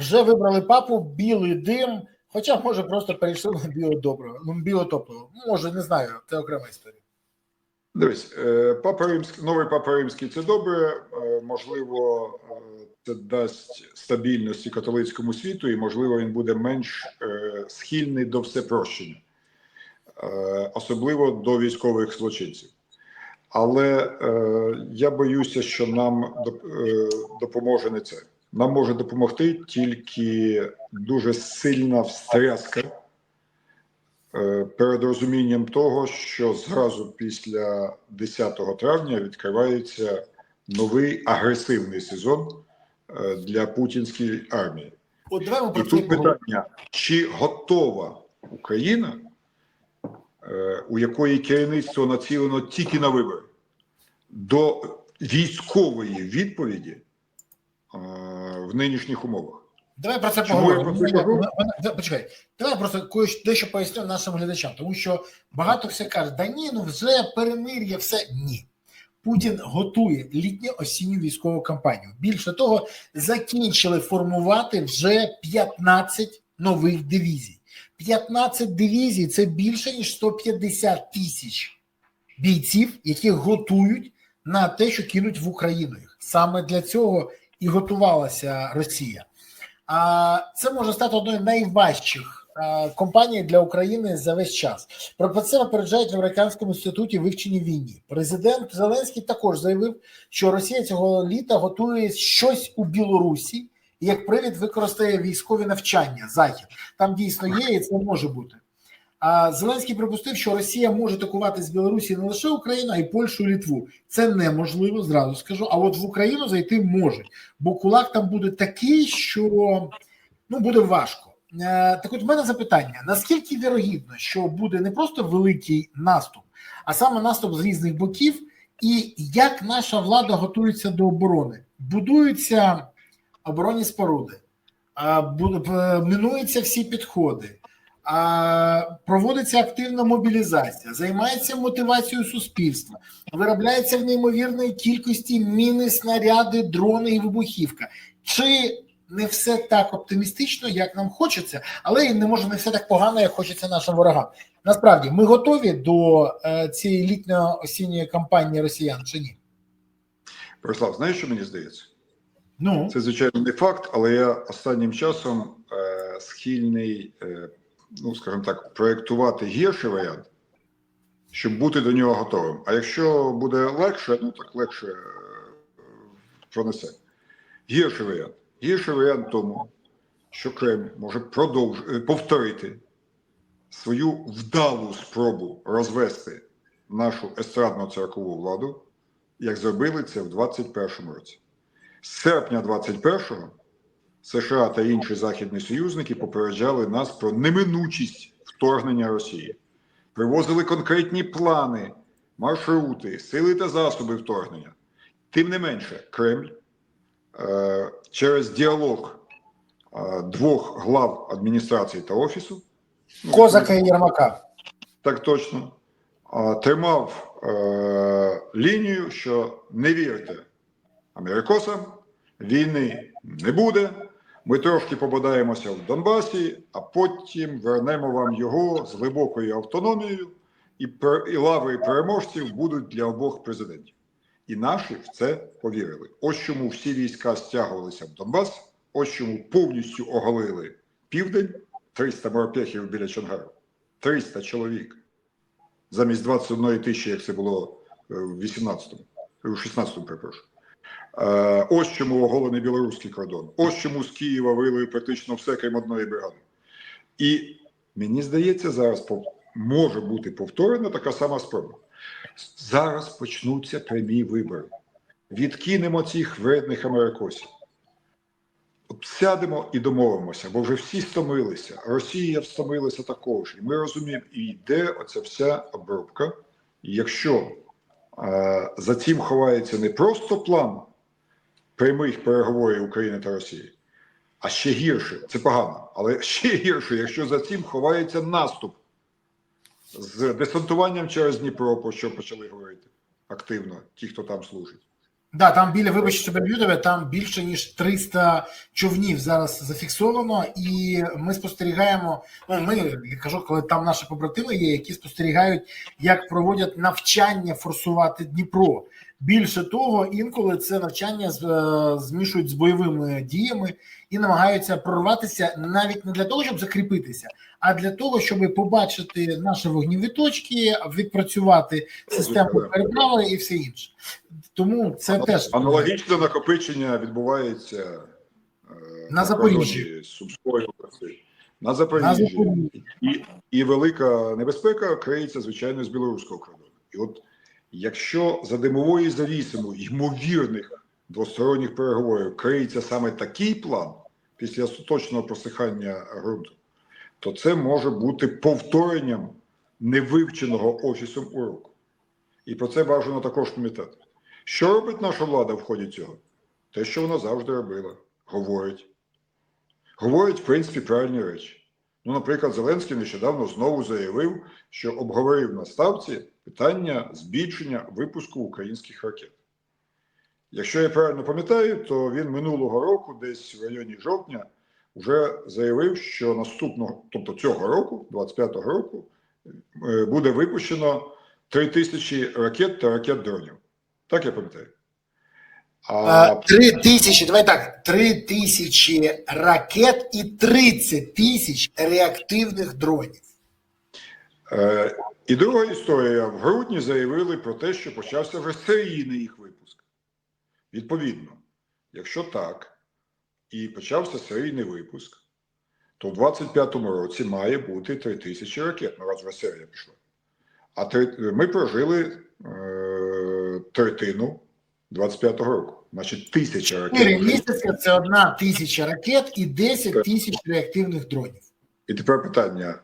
вже вибрали папу, білий дим, хоча, може, просто перейшли на біодобриво, ну, біотопливо. Може, не знаю, це окрема історія. Дивись, е, папа римський, новий папа римський це добре. е, Можливо, е, це дасть стабільності католицькому світу, і можливо він буде менш схильний до всепрощення, особливо до військових злочинців. Але я боюся, що нам допоможе не це. Нам може допомогти тільки дуже сильна встряска е, перед розумінням того, що зразу після 10 травня відкривається новий агресивний сезон е, для путінської армії. От давай І тут питання: чи готова Україна, е, у якої керівництво націлено тільки на вибори, до військової відповіді в нинішніх умовах? Давай про це поговоримо. Почекай, давай просто дещо поясню нашим глядачам, тому що багато все кажуть, да ні, ну вже перемир'я, все ні. Путін готує літню осінню військову кампанію. Більше того, закінчили формувати вже 15 нових дивізій. 15 дивізій це більше ніж 150 тисяч бійців, яких готують на те, що кинуть в Україну їх. Саме для цього і готувалася Росія. А це може стати одною з найважчих компаній для України за весь час. Про це попереджають в американському інституті вивчення війни. Президент Зеленський також заявив, що Росія цього літа готує щось у Білорусі і як привід використає військові навчання. Захід там дійсно є, і це може бути. Зеленський припустив, що Росія може атакувати з Білорусі не лише Україну, а й Польщу і Літву. Це неможливо, зразу скажу. А от в Україну зайти можуть, бо кулак там буде такий, що ну буде важко. Е, Так от в мене запитання: наскільки вірогідно, що буде не просто великий наступ, а саме наступ з різних боків, і як наша влада готується до оборони? Будуються оборонні споруди, е, минуються всі підходи. Проводиться активна мобілізація, займається мотивацією суспільства, виробляється в неймовірної кількості міни, снаряди, дрони і вибухівка. Чи не все так оптимістично, як нам хочеться, але і не може не все так погано, як хочеться нашим ворогам. Насправді, ми готові до е, цієї літньо-осінньої кампанії росіян чи ні? Борислав, знаєш, що мені здається? Ну Це звичайно не факт, але я останнім часом е, схильний, е, ну скажімо так, проєктувати гірший варіант, щоб бути до нього готовим. А якщо буде легше, ну так легше е, пронесе. Гірший варіант. Гірший варіант тому, що Кремль може продовж... е, повторити свою вдалу спробу розвести нашу естрадно церкову владу, як зробили це в 2021 році. З серпня 21-го США та інші західні союзники попереджали нас про неминучість вторгнення Росії, привозили конкретні плани, маршрути, сили та засоби вторгнення. Тим не менше, Кремль е, через діалог е, двох глав адміністрації та офісу ну, Козака і Єрмака. так точно. А, Тримав е, лінію, що не вірте америкосам, війни не буде. Ми трошки побадаємося в Донбасі, а потім вернемо вам його з глибокою автономією, і, і лаври переможців будуть для обох президентів. І наші в це повірили. Ось чому всі війська стягувалися в Донбас, ось чому повністю оголили південь 300 морпехів біля Чонгару. 300 чоловік замість 21 тисячі, як це було е, в 18-му, в 16-му, перепрошую. Е, Ось чому оголений білоруський кордон. Ось чому з Києва вили практично все, крім одної бригади. І мені здається, зараз може бути повторена така сама спроба. Зараз почнуться прямі вибори. Відкинемо цих вредних америкосів. От сядемо і домовимося, бо вже всі стомилися. Росія встомилася також. І ми розуміємо, і йде оця вся обробка. І якщо е, за цим ховається не просто план прямих переговорів України та Росії, а ще гірше, це погано, але ще гірше, якщо за цим ховається наступ з десантуванням через Дніпро, про що почали говорити активно, ті, хто там служить. Да, там біля, вибачте, переб'ю там більше ніж 300 човнів зараз зафіксовано, і ми спостерігаємо. Ну ми кажу, коли там наші побратими є, які спостерігають, як проводять навчання форсувати Дніпро. Більше того, інколи це навчання е, змішують з бойовими діями і намагаються прорватися навіть не для того, щоб закріпитися, а для того, щоб побачити наші вогніві точки, відпрацювати систему переправи і все інше. Тому це теж Аналогічне накопичення відбувається е, На Запоріжжі. кордоні з На. Запоріжжі. І, і велика небезпека криється, звичайно, з білоруського кордону. І от якщо за димовою завісами ймовірних двосторонніх переговорів криється саме такий план після остаточного просихання ґрунту, то це може бути повторенням невивченого офісом уроку. І про це бажано також пам'ятати. Що робить наша влада в ході цього? Те, що вона завжди робила, говорить. Говорить, в принципі, правильні речі. Ну, наприклад, Зеленський нещодавно знову заявив, що обговорив на ставці питання збільшення випуску українських ракет. Якщо я правильно пам'ятаю, то він минулого року, десь в районі жовтня, вже заявив, що наступного, тобто цього року, 25-го року, е, буде випущено 3 тисячі ракет та ракет дронів. Так я пам'ятаю. А Е, Три тисячі, давай так, три тисячі ракет і 30 тисяч реактивних дронів. І друга історія. В грудні заявили про те, що почався вже серійний їх випуск. Відповідно, якщо так, і почався серійний випуск, то в 25-му році має бути 3 тисячі ракет. Ну, раз вже серія пішла. А три, ми прожили е, третину 25-го року. Значить, тисяча ракет. місяці це одна тисяча ракет і 10 тисяч реактивних дронів. І тепер питання: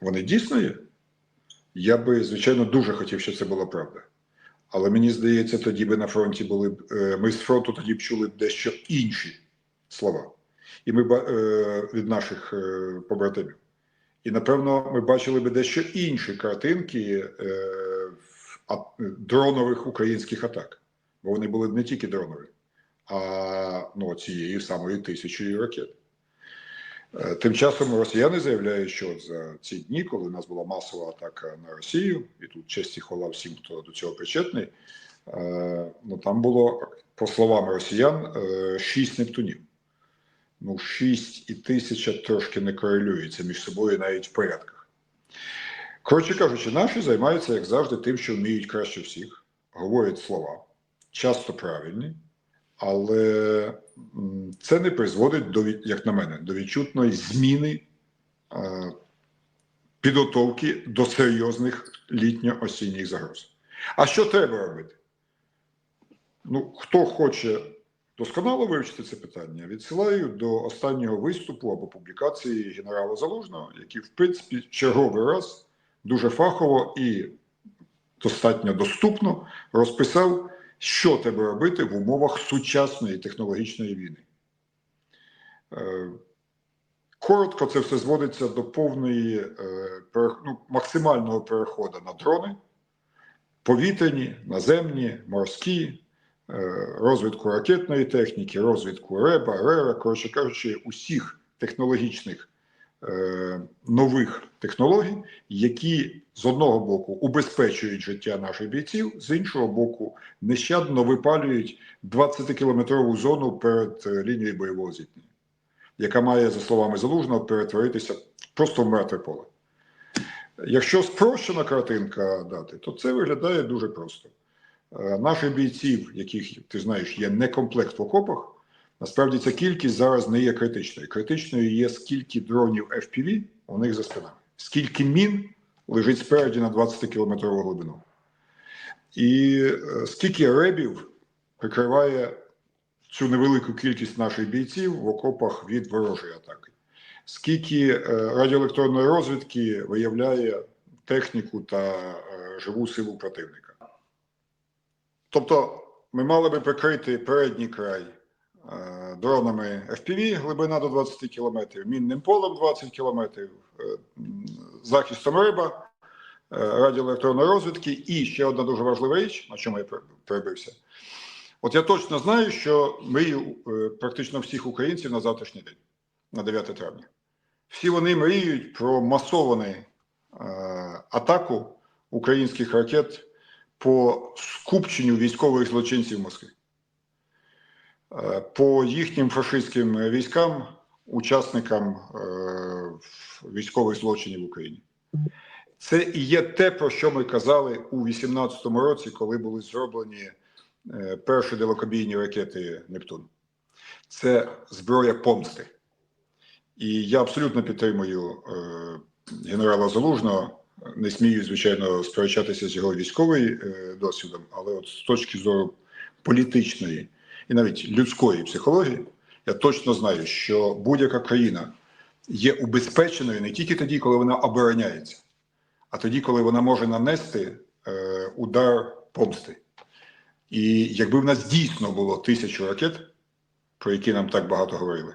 вони дійсно є? Я би, звичайно, дуже хотів, щоб це була правда. Але мені здається, тоді би на фронті були б е, ми з фронту тоді б чули дещо інші слова. І ми е, від наших е, побратимів. І напевно ми бачили би дещо інші картинки дронових українських атак. Бо вони були не тільки дронові, а ну, цієї самої тисячі ракет. Е, Тим часом росіяни заявляють, що за ці дні, коли у нас була масова атака на Росію, і тут честь і хвала всім, хто до цього причетний, е, ну там було, по словам росіян, е, шість Нептунів. Ну, шість і тисяча трошки не корелюються між собою навіть в порядках. Коротше кажучи, наші займаються, як завжди, тим, що вміють краще всіх, говорять слова, часто правильні, але це не призводить до, як на мене, до відчутної зміни е, підготовки до серйозних літньо-осінніх загроз. А що треба робити? Ну, хто хоче досконало вивчити це питання, відсилаю до останнього виступу або публікації генерала Залужного, який, в принципі, черговий раз дуже фахово і достатньо доступно розписав, що треба робити в умовах сучасної технологічної війни. Е, Коротко це все зводиться до повної е, ну, максимального переходу на дрони, повітряні, наземні, морські, е, розвитку ракетної техніки, розвитку РЕБа, РЕРа, коротше кажучи, усіх технологічних нових технологій, які з одного боку убезпечують життя наших бійців, з іншого боку, нещадно випалюють 20-кілометрову зону перед е, лінією бойового зіткнення, яка має, за словами Залужного, перетворитися просто в мертве поле. Якщо спрощена картинка дати, то це виглядає дуже просто. Е, Наших бійців, яких ти знаєш, є некомплект в окопах, насправді ця кількість зараз не є критичною. Критичною є скільки дронів FPV у них за спинами, скільки мін лежить спереді на 20-кілометрову глибину. І е, скільки ребів прикриває цю невелику кількість наших бійців в окопах від ворожої атаки. Скільки е, радіоелектронної розвідки виявляє техніку та е, живу силу противника. Тобто ми мали би прикрити передній край дронами FPV, глибина до 20 кілометрів, мінним полем 20 кілометрів, е, захистом риба, е, радіоелектронної розвідки. І ще одна дуже важлива річ, на чому я перебився. От я точно знаю, що мрію е, практично всіх українців на завтрашній день, на 9 травня. Всі вони мріють про масовану е, атаку українських ракет по скупченню військових злочинців е, по їхнім фашистським військам, учасникам е, військових злочинів в Україні. Це і є те, про що ми казали у 2018 році, коли були зроблені е, перші далекобійні ракети Нептун. Це зброя помсти. І я абсолютно підтримую е, генерала Залужного. Не смію, звичайно, сперечатися з його військовим е, досвідом, але от з точки зору політичної і навіть людської психології, я точно знаю, що будь-яка країна є убезпеченою не тільки тоді, коли вона обороняється, а тоді, коли вона може нанести е, удар помсти. І якби в нас дійсно було тисячу ракет, про які нам так багато говорили,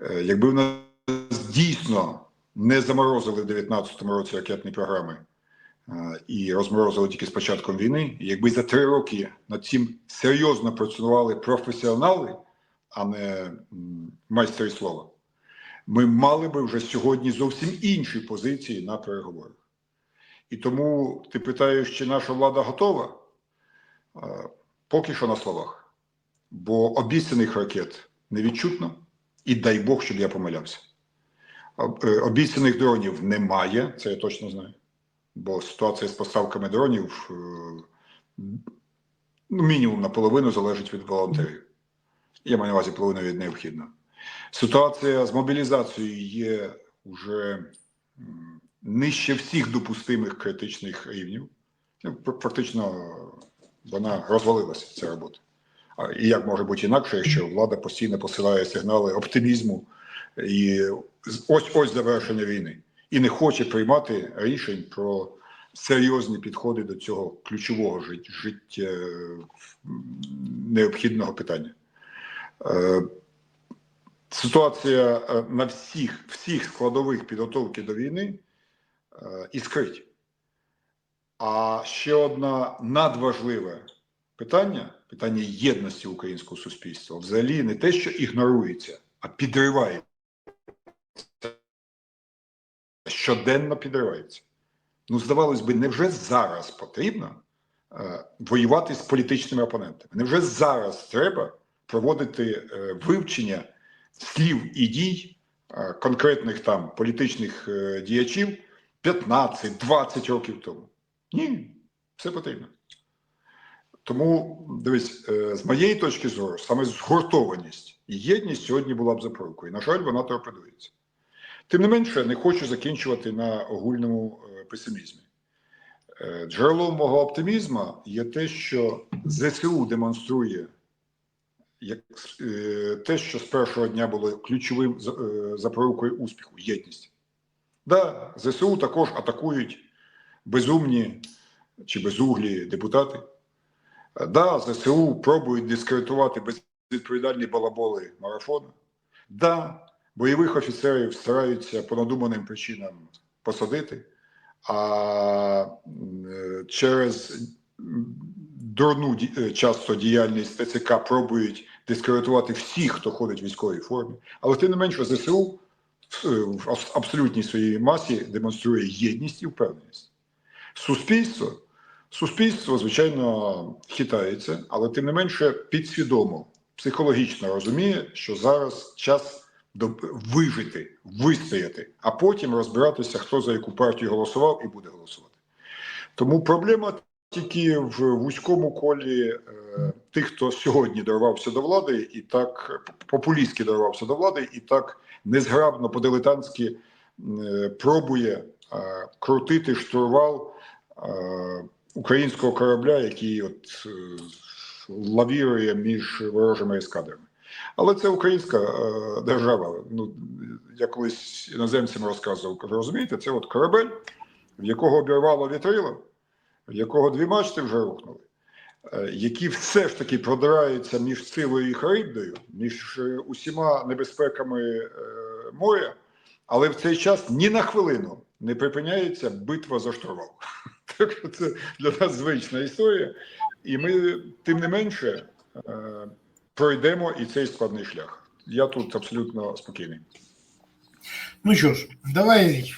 е, якби в нас дійсно не заморозили в 2019 році ракетні програми і розморозили тільки з початком війни, якби за три роки над цим серйозно працювали професіонали, а не майстри слова, ми мали би вже сьогодні зовсім інші позиції на переговорах. І тому ти питаєш, чи наша влада готова? Поки що на словах. Бо обіцяних ракет не відчутно, і дай Бог, щоб я помилявся. Е, Обіцяних дронів немає, це я точно знаю. Бо ситуація з поставками дронів е, ну, мінімум наполовину залежить від волонтерів. Я маю на увазі половину від необхідного. Ситуація з мобілізацією є вже нижче всіх допустимих критичних рівнів. Ну, пр- Практично вона розвалилася, ця робота. І як може бути інакше, якщо влада постійно посилає сигнали оптимізму і ось ось завершення війни, і не хоче приймати рішень про серйозні підходи до цього ключового жит- життя необхідного питання. Е, Ситуація е, на всіх, всіх складових підготовки до війни е, іскрить. А ще одна надважливе питання питання єдності українського суспільства взагалі не те, що ігнорується, а підривається. Щоденно підривається. Ну, здавалось би, невже зараз потрібно е, воювати з політичними опонентами? Невже зараз треба проводити е, вивчення слів і дій е, конкретних там політичних е, діячів 15-20 років тому? Ні, все потрібно. Тому, дивись, е, з моєї точки зору, саме згуртованість і єдність сьогодні була б запорукою. На жаль, вона торпедується. Тим не менше, не хочу закінчувати на огульному е, песимізмі. Е, Джерелом мого оптимізму є те, що ЗСУ демонструє як, е, те, що з першого дня було ключовим за- запорукою успіху єдність. Да, ЗСУ також атакують безумні чи безуглі депутати. Да, ЗСУ пробують дискредитувати безвідповідальні балаболи марафону. Да, бойових офіцерів стараються по надуманим причинам посадити, а е, через дурну е, часто діяльність ТЦК пробують дискредитувати всіх, хто ходить в військовій формі. Але тим не менше, ЗСУ в, е, абсолютній своїй масі демонструє єдність і впевненість. Суспільство, суспільство, звичайно, хитається, але тим не менше підсвідомо, психологічно розуміє, що зараз час вижити, вистояти, а потім розбиратися, хто за яку партію голосував і буде голосувати. Тому проблема тільки в вузькому колі е, тих, хто сьогодні дорвався до влади, і так популістськи дорвався до влади, і так незграбно по-дилетантськи е, пробує е, крутити штурвал е, українського корабля, який от е, лавірує між ворожими ескадрами. Але це українська е, держава. Ну я колись іноземцям розказував, кажу, розумієте, це от корабель, в якого обірвало вітрило, в якого дві мачти вже рухнули, е, які все ж таки продираються між Сивою і Харибдою, між е, усіма небезпеками е, моря, але в цей час ні на хвилину не припиняється битва за штурвал. Так що це для нас звична історія. І ми, тим не менше, е, пройдемо і цей складний шлях. Я тут абсолютно спокійний. Ну що ж, давай,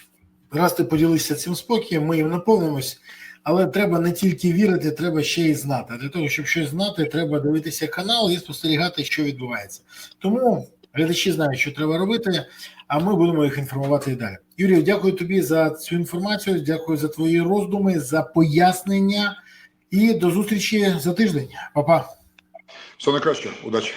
раз ти поділився цим спокієм, ми їм наповнимось, але треба не тільки вірити, треба ще й знати. Для того, щоб щось знати, треба дивитися канал і спостерігати, що відбувається. Тому глядачі знають, що треба робити, а ми будемо їх інформувати і далі. Юрій, дякую тобі за цю інформацію, дякую за твої роздуми, за пояснення і до зустрічі за тиждень. Па-па. Все найкраще, удачі.